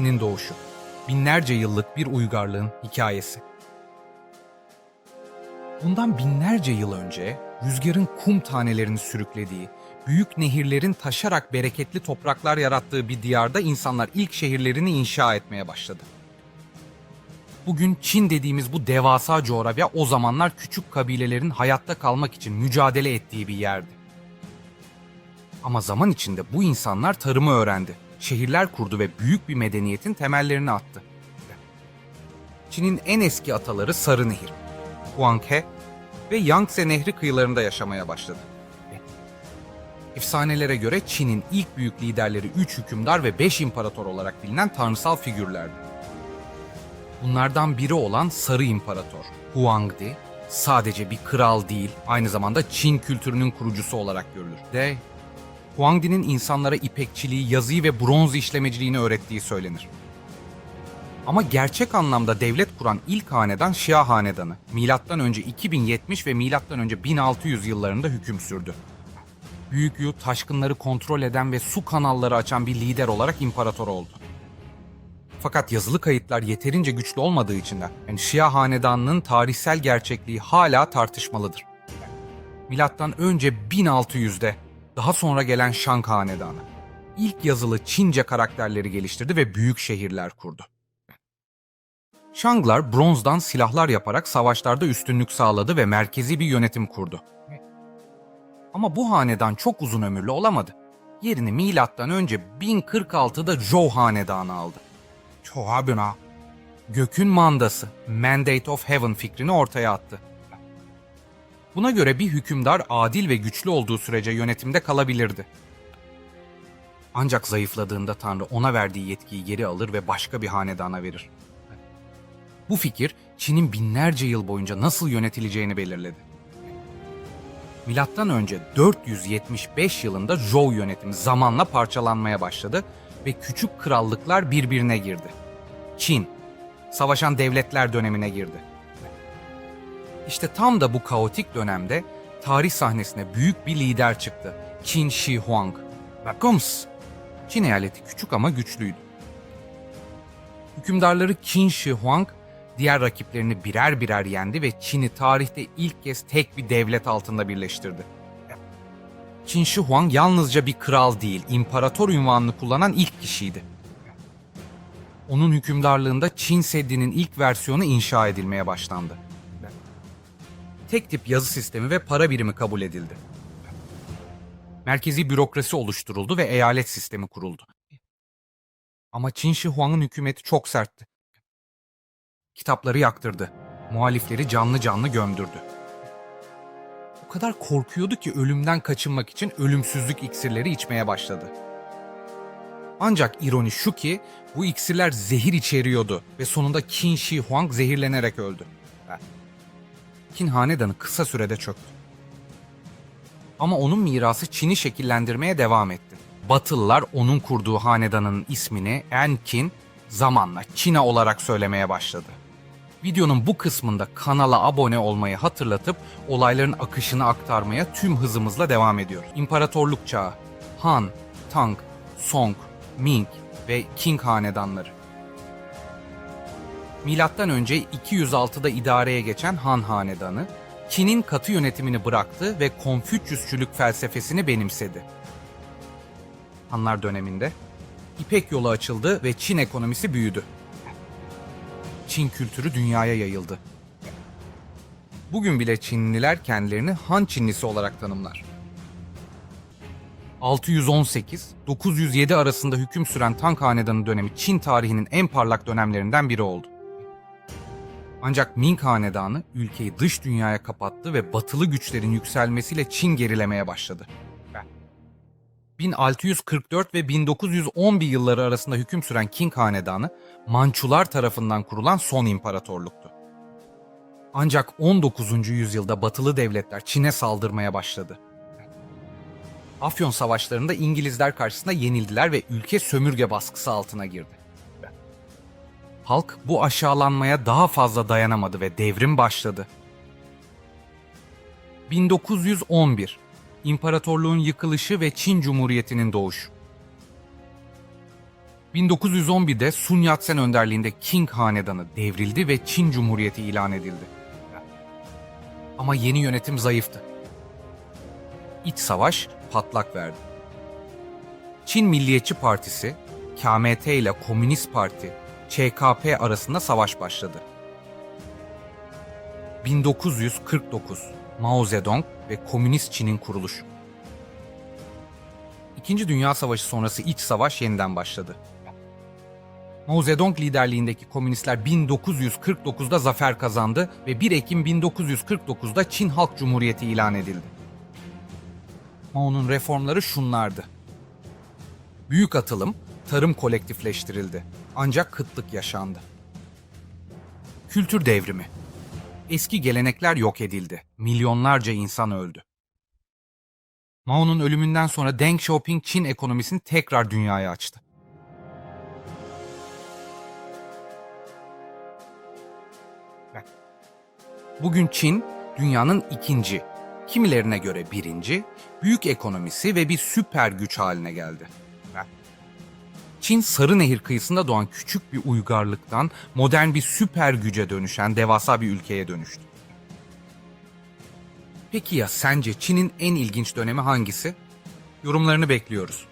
Çin'in doğuşu. Binlerce yıllık bir uygarlığın hikayesi. Bundan binlerce yıl önce rüzgarın kum tanelerini sürüklediği, büyük nehirlerin taşarak bereketli topraklar yarattığı bir diyarda insanlar ilk şehirlerini inşa etmeye başladı. Bugün Çin dediğimiz bu devasa coğrafya o zamanlar küçük kabilelerin hayatta kalmak için mücadele ettiği bir yerdi. Ama zaman içinde bu insanlar tarımı öğrendi, şehirler kurdu ve büyük bir medeniyetin temellerini attı. Çin'in en eski ataları Sarı Nehir, Huanghe ve Yangtze Nehri kıyılarında yaşamaya başladı. Efsanelere göre Çin'in ilk büyük liderleri 3 hükümdar ve 5 imparator olarak bilinen tanrısal figürlerdi. Bunlardan biri olan Sarı İmparator, Huangdi, sadece bir kral değil, aynı zamanda Çin kültürünün kurucusu olarak görülür. De, Huangdi'nin insanlara ipekçiliği, yazıyı ve bronz işlemeciliğini öğrettiği söylenir. Ama gerçek anlamda devlet kuran ilk hanedan Şia Hanedanı, milattan önce 2070 ve milattan önce 1600 yıllarında hüküm sürdü. Büyük Yu taşkınları kontrol eden ve su kanalları açan bir lider olarak imparator oldu. Fakat yazılı kayıtlar yeterince güçlü olmadığı için de yani Şia hanedanının tarihsel gerçekliği hala tartışmalıdır. Milattan önce 1600'de daha sonra gelen Shang hanedanı ilk yazılı Çince karakterleri geliştirdi ve büyük şehirler kurdu. Shanglar bronzdan silahlar yaparak savaşlarda üstünlük sağladı ve merkezi bir yönetim kurdu. Ama bu hanedan çok uzun ömürlü olamadı. Yerini milattan önce 1046'da Zhou hanedanı aldı. Çoğabına. Gökün mandası, Mandate of Heaven fikrini ortaya attı. Buna göre bir hükümdar adil ve güçlü olduğu sürece yönetimde kalabilirdi. Ancak zayıfladığında Tanrı ona verdiği yetkiyi geri alır ve başka bir hanedana verir. Bu fikir Çin'in binlerce yıl boyunca nasıl yönetileceğini belirledi. Milattan önce 475 yılında Zhou yönetimi zamanla parçalanmaya başladı ve küçük krallıklar birbirine girdi. Çin, savaşan devletler dönemine girdi. İşte tam da bu kaotik dönemde tarih sahnesine büyük bir lider çıktı. Qin Shi Huang. Bakums. Çin eyaleti küçük ama güçlüydü. Hükümdarları Qin Shi Huang diğer rakiplerini birer birer yendi ve Çin'i tarihte ilk kez tek bir devlet altında birleştirdi. Qin Shi Huang yalnızca bir kral değil, imparator ünvanını kullanan ilk kişiydi. Onun hükümdarlığında Çin Seddi'nin ilk versiyonu inşa edilmeye başlandı. Tek tip yazı sistemi ve para birimi kabul edildi. Merkezi bürokrasi oluşturuldu ve eyalet sistemi kuruldu. Ama Qin Shi Huang'ın hükümeti çok sertti. Kitapları yaktırdı. Muhalifleri canlı canlı gömdürdü. O kadar korkuyordu ki ölümden kaçınmak için ölümsüzlük iksirleri içmeye başladı. Ancak ironi şu ki bu iksirler zehir içeriyordu ve sonunda Qin Shi Huang zehirlenerek öldü. Qin hanedanı kısa sürede çöktü. Ama onun mirası Çin'i şekillendirmeye devam etti. Batılılar onun kurduğu hanedanın ismini Enkin zamanla Çin'e olarak söylemeye başladı. Videonun bu kısmında kanala abone olmayı hatırlatıp olayların akışını aktarmaya tüm hızımızla devam ediyor. İmparatorluk çağı, Han, Tang, Song, Ming ve Qing hanedanları. Önce 206'da idareye geçen Han hanedanı, Çin'in katı yönetimini bıraktı ve Konfüçyüsçülük felsefesini benimsedi. Hanlar döneminde İpek yolu açıldı ve Çin ekonomisi büyüdü. Çin kültürü dünyaya yayıldı. Bugün bile Çinliler kendilerini Han Çinlisi olarak tanımlar. 618-907 arasında hüküm süren Tang Hanedanı dönemi Çin tarihinin en parlak dönemlerinden biri oldu. Ancak Ming Hanedanı ülkeyi dış dünyaya kapattı ve batılı güçlerin yükselmesiyle Çin gerilemeye başladı. 1644 ve 1911 yılları arasında hüküm süren Qing Hanedanı, Mançular tarafından kurulan son imparatorluktu. Ancak 19. yüzyılda batılı devletler Çin'e saldırmaya başladı. Afyon savaşlarında İngilizler karşısında yenildiler ve ülke sömürge baskısı altına girdi. Halk bu aşağılanmaya daha fazla dayanamadı ve devrim başladı. 1911 İmparatorluğun yıkılışı ve Çin Cumhuriyeti'nin doğuşu. 1911'de Sun Yat-sen önderliğinde Qing Hanedanı devrildi ve Çin Cumhuriyeti ilan edildi. Ama yeni yönetim zayıftı. İç savaş patlak verdi. Çin Milliyetçi Partisi, KMT ile Komünist Parti, ÇKP arasında savaş başladı. 1949 Mao Zedong ve Komünist Çin'in kuruluşu. İkinci Dünya Savaşı sonrası iç savaş yeniden başladı. Mao Zedong liderliğindeki komünistler 1949'da zafer kazandı ve 1 Ekim 1949'da Çin Halk Cumhuriyeti ilan edildi. Mao'nun reformları şunlardı. Büyük atılım, tarım kolektifleştirildi. Ancak kıtlık yaşandı. Kültür devrimi. Eski gelenekler yok edildi. Milyonlarca insan öldü. Mao'nun ölümünden sonra Deng Xiaoping Çin ekonomisini tekrar dünyaya açtı. Bugün Çin dünyanın ikinci, kimilerine göre birinci, büyük ekonomisi ve bir süper güç haline geldi. Çin Sarı Nehir kıyısında doğan küçük bir uygarlıktan modern bir süper güce dönüşen devasa bir ülkeye dönüştü. Peki ya sence Çin'in en ilginç dönemi hangisi? Yorumlarını bekliyoruz.